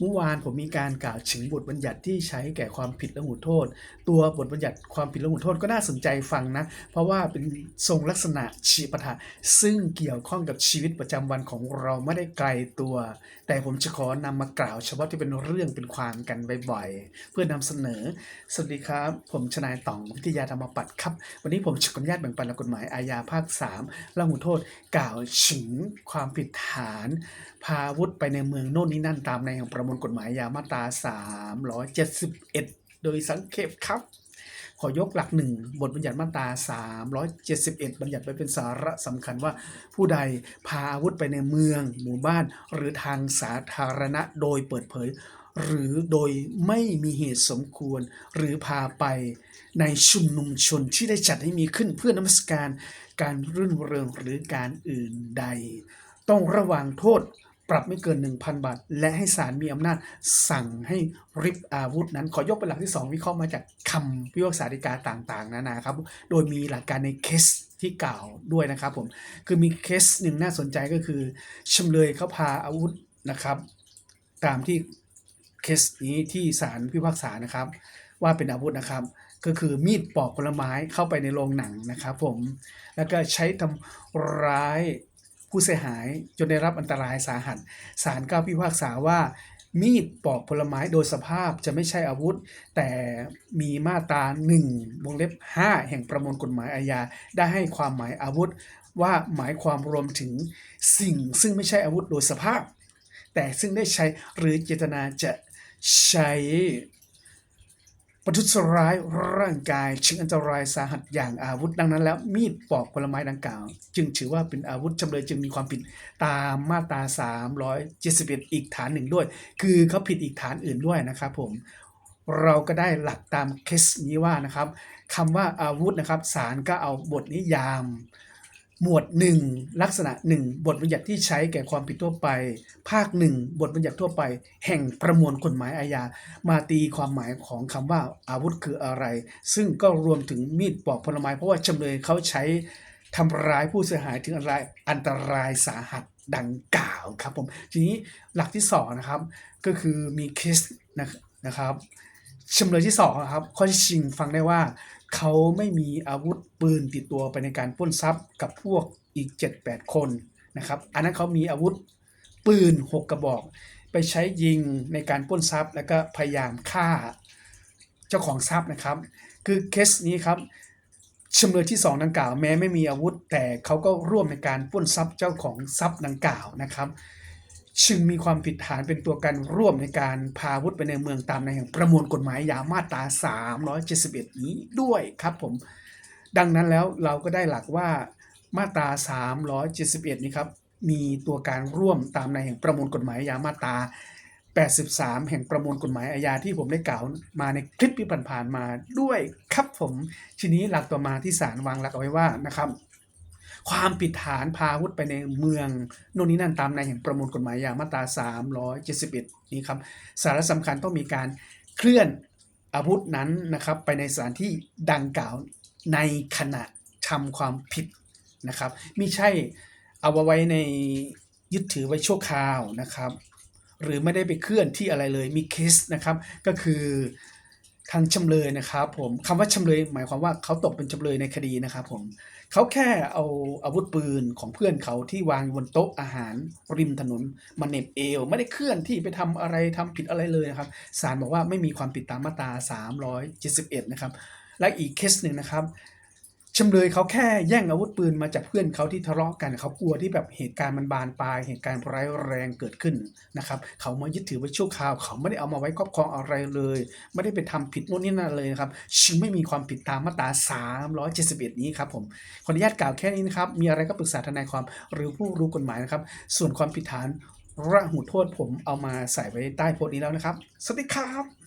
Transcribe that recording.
เมื่อวานผมมีการกล่าวถึงบทบัญญัติที่ใช้แก่ความผิดและหูโทษ ตัวบทบัญญัติความผิดและหูโทษก็น่าสนใจฟังนะ เพราะว่าเป็นทรงลักษณะชีปทะซึ่งเกี่ยวข้องกับชีวิตประจำวันของเราไม่ได้ไกลตัว แต่ผมจะขอนำมากล่าวเฉพาะที่เป็นเรื่องเป็นความกันบ่อยๆ เพื่อนำเสนอ สวัสดีครับ ผมชนายต่องวิทยาธรรมปัตย์ครับ วันนี้ผมจะขออนุญาตแบ่งปันกฎหมายอาญาภาค3ละหูโทษกล่าวถึงความผิดฐาน พาวุธไปในเมืองโน่นนี่นั่นตามในของประมวลกฎหมายอาญามาตรา 371 โดยสังเขปครับ ขอยกหลักหนึ่งบทบัญญัติมาตรา 371 บัญญัติไว้เป็นสาระสำคัญว่าผู้ใดพาอาวุธไปในเมือง หมู่บ้าน หรือทางสาธารณะโดยเปิดเผย หรือโดยไม่มีเหตุสมควร หรือพาไปในชุมนุมชนที่ได้จัดให้มีขึ้นเพื่อนมัสการการรื่นเริงหรือการอื่นใด ต้องระวังโทษ ปรับไม่เกิน 1,000 บาท และให้ศาลมีอำนาจสั่งให้ริบอาวุธนั้น ขอยกเป็นหลักที่ 2 วิเคราะห์มาจากคำพิพากษาฎีกาต่างๆ นานาครับ โดยมีหลักการในเคสที่กล่าวด้วยนะครับผม คือมีเคสหนึ่งน่าสนใจก็คือจำเลยเขาพาอาวุธนะครับ ตามที่เคสนี้ที่ศาลพิพากษานะครับ ว่าเป็นอาวุธนะครับ ก็คือมีดปอกผลไม้เข้าไปในโรงหนังนะครับผมแล้วก็ใช้ทำร้าย ผู้เสียหายจนได้รับอันตรายสาหัสศาลก็พิพากษาว่า มีดปอกผลไม้โดยสภาพจะไม่ใช่อาวุธ แต่มีมาตรา1วงเล็บ 5 แห่งประมวลกฎหมายอาญาได้ให้ความหมายอาวุธ ว่าหมายความรวมถึงสิ่งซึ่งไม่ใช่อาวุธโดยสภาพ แต่ซึ่งได้ใช้หรือเจตนาจะใช้ ประทุษร้ายร่างกายชิงอันตรายสาหัสอย่างอาวุธดังนั้นแล้วมีดปอกผลไม้ดังกล่าว จึงถือว่าเป็นอาวุธจำเลยจึงมีความผิดตามมาตรา 371 อีกฐานหนึ่งด้วย คือเขาผิดอีกฐานอื่นด้วยนะครับผมเราก็ได้หลักตามเคสนี้ว่านะครับคำว่าอาวุธนะครับศาลก็เอาบทนิยาม หมวด 1 ลักษณะ 1 บทบัญญัติที่ใช้แก่ความผิดทั่วไป ภาค 1 บทบัญญัติทั่วไป แห่งประมวลกฎหมายอาญามาตีความหมายของคำว่าอาวุธคืออะไร ซึ่งก็รวมถึงมีดปอกผลไม้เพราะว่าจำเลยเขาใช้ทำร้ายผู้เสียหายถึงอันตรายอันตรายสาหัสดังกล่าวครับผมทีนี้หลักที่สองนะครับก็คือมีเคสนะครับจำเลยที่สองนะครับข้อที่ชิงฟังได้ว่า เขาไม่มีอาวุธปืนติดตัวไปในการปล้นทรัพย์กับพวกอีก 7-8 คนนะครับ อันนั้นเขามีอาวุธปืน 6 กระบอก ไปใช้ยิงในการปล้นทรัพย์ แล้วก็พยายามฆ่าเจ้าของทรัพย์นะครับ คือเคสนี้ครับจำเลยที่สองดังกล่าว แม้ไม่มีอาวุธ แต่เขาก็ร่วมในการปล้นทรัพย์เจ้าของทรัพย์ดังกล่าวนะครับ จึงมีความผิดฐานเป็นตัวการร่วมในการพาวุธไปในเมืองตามในแห่งประมวลกฎหมายยามาตรา 371 นี้ด้วยครับผม ดังนั้นแล้วเราก็ได้หลักว่ามาตรา 371 นี้ครับ มีตัวการร่วมตามในแห่งประมวลกฎหมายอาญามาตรา 83 แห่งประมวลกฎหมายอาญาที่ผมได้กล่าวมาในคลิปที่ผ่านๆมาด้วยครับผม ทีนี้หลักต่อมาที่ศาลวางหลักเอาไว้ว่านะครับ ความผิดฐานพาอาวุธไปในเมืองโน่นนี่นั่นตามในแห่งประมวลกฎหมายอาญามาตรา 371 นี้ครับ สาระสำคัญต้องมีการเคลื่อนอาวุธนั้นนะครับไปในสถานที่ดังกล่าวในขณะทำความผิดนะครับไม่ใช่เอาไว้ในยึดถือไว้ชั่วคราวนะครับ หรือไม่ได้ไปเคลื่อนที่อะไรเลยมีเคสนะครับ ก็คือ ทางจำเลยนะครับผมคำว่าจำเลยหมายความว่าเขาตกเป็นจำเลยในคดีนะครับผมเขาแค่เอาอาวุธปืนของเพื่อนเขาที่วางบนโต๊ะอาหารริมถนนมาเน็บเอว ไม่ได้เคลื่อนที่ไปทำอะไรทำผิดอะไรเลยนะครับศาลบอกว่าไม่มีความผิดตามมาตรา 371 นะครับ และอีกเคสหนึ่งนะครับ จำเลยเขาแค่แย่งอาวุธปืนมาจากเพื่อนเขาที่ทะเลาะกันเขากลัวที่แบบเหตุการณ์มันบานปลายเหตุการณ์ร้ายแรงเกิดขึ้นนะครับเขามายึดถือไว้ชั่วคราว เขาไม่ได้เอามาไว้ครอบครองอะไรเลย ไม่ได้ไปทำผิดโน่นนี่นั่นเลยนะครับจึงไม่มีความผิดตามมาตรา 371 นี้ครับผมขออนุญาตกล่าวแค่นี้นะครับมีอะไรก็ปรึกษาทนายความหรือผู้รู้กฎหมายนะครับ ส่วนความผิดฐานระหุโทษผมเอามาใส่ไว้ใต้โพสต์นี้แล้วนะครับสวัสดีครับ